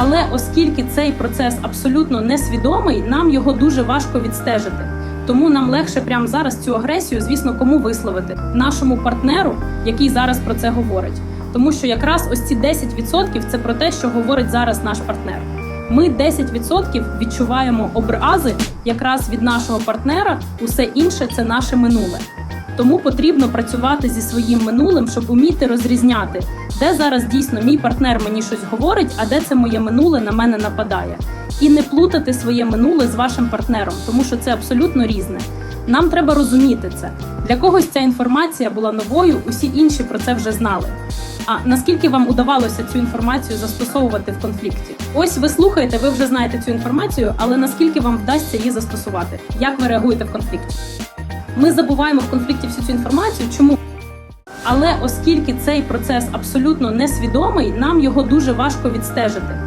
Але оскільки цей процес абсолютно несвідомий, нам його дуже важко відстежити. Тому нам легше прямо зараз цю агресію, звісно, кому висловити нашому партнеру, який зараз про це говорить. Тому що якраз ось ці 10% – це про те, що говорить зараз наш партнер. Ми 10% відчуваємо образи якраз від нашого партнера. Усе інше це наше минуле. Тому потрібно працювати зі своїм минулим, щоб уміти розрізняти, де зараз дійсно мій партнер мені щось говорить, а де це моє минуле на мене нападає. І не плутати своє минуле з вашим партнером, тому що це абсолютно різне. Нам треба розуміти це. Для когось ця інформація була новою, усі інші про це вже знали. А наскільки вам удавалося цю інформацію застосовувати в конфлікті? Ось ви слухаєте, ви вже знаєте цю інформацію, але наскільки вам вдасться її застосувати? Як ви реагуєте в конфлікті? Ми забуваємо в конфлікті всю цю інформацію. Чому? Але оскільки цей процес абсолютно несвідомий, нам його дуже важко відстежити.